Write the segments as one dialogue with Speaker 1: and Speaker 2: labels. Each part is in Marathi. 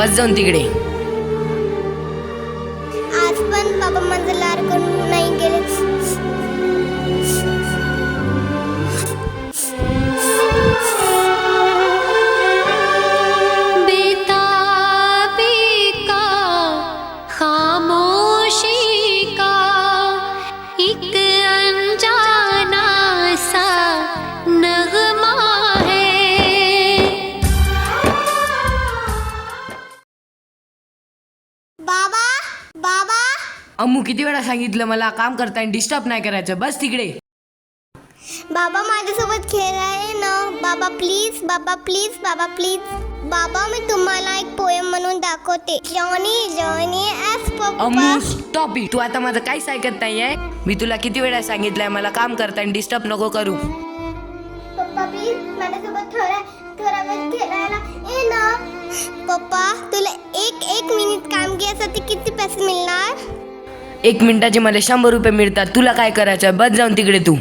Speaker 1: बस जाऊन तिकडे.
Speaker 2: आज पण बाबा माझं लाड करून नाही गेले बाबा बाबा.
Speaker 1: अम्मू किती वेळा सांगितलं मला काम करताना डिस्टर्ब नाही करायचं. बस तिकडे.
Speaker 2: बाबा माझ्यासोबत खेळाय ना? बाबा प्लीज बाबा प्लीज बाबा प्लीज बाबा मी तुम्हाला एक पोएम म्हणून दाखवते. जॉनी जॉनी पप्पा
Speaker 1: अम्मू स्टॉप तू आता माझं काहीच ऐकत नाहीये. मी तुला किती वेळा सांगितलंय मला काम करताना डिस्टर्ब नको करू.
Speaker 2: पप्पा प्लीज माझ्यासोबत थोड्या थोडा वेळ खेळायला ये ना. पप्पा तुला एक एक मिनिट काम केल्यासाठी किती पैसे मिळणार?
Speaker 1: एक मिनिटाचे मला शंभर रुपये मिळतात. तुला काय करायचं बस जाऊन तिकडे तू.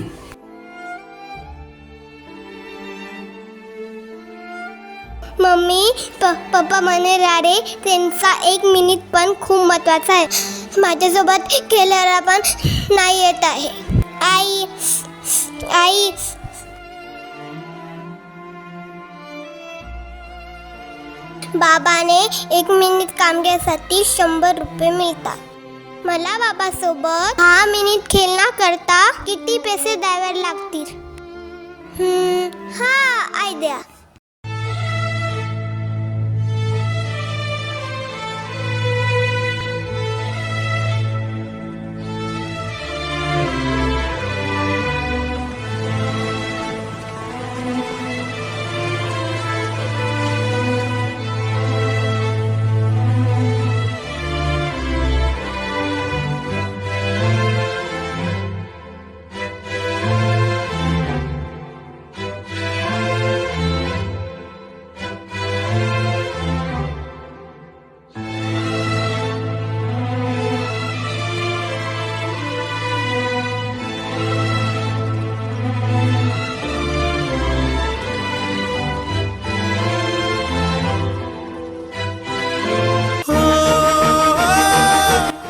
Speaker 2: मम्मी पप्पा म्हणे राडे त्यांचा एक मिनिट पण खूप महत्त्वाचा आहे. माझ्यासोबत खेळायला पण नाही येत आहे. आई आई बाबाने एक मिनिट कामगिरीसाठी शंभर रुपये मिळतात. मला बाबासोबत दहा मिनिट खेळण्याकरता किती पैसे द्यावे लागतील? हा आयडिया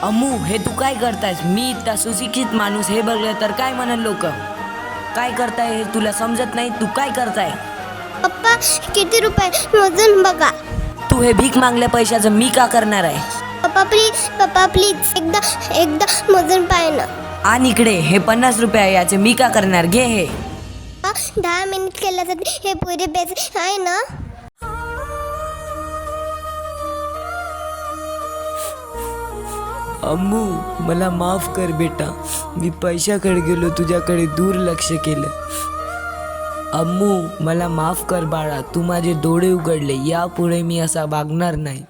Speaker 1: अम्मू हे तू काय करतायस? मी इतका सुशिक्षित माणूस हे बघलं तर काय म्हणल लोक? काय करताय हे तुला समजत नाही? तू काय करताय?
Speaker 2: पप्पा किती रुपये मोजून बघा.
Speaker 1: तू हे भीक मागल्या पैशाचं मी का करणार आहे?
Speaker 2: पप्पा प्लीज पप्पा प्लीज एकदा एकदा मोजून पाय ना.
Speaker 1: आणि इकडे हे पन्नास रुपये आहे याचे मी का करणार? घे हे.
Speaker 2: हा, दहा मिनिट केल्यासाठी हे पुरे पैसे आहे ना?
Speaker 1: अम्मू मला माफ कर बेटा. मी पैशाकडे गेलो तुझ्याकडे दुर्लक्ष केलं. अम्मू मला माफ कर बाळा तू माझे डोळे उघडले यापुढे मी असा वागणार नाही.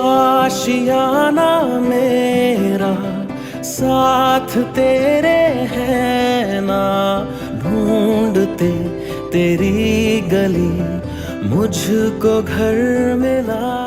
Speaker 3: आशियाना मेरा साथ तेरे है ना ढूंढते तेरी गली मुझको घर मिला।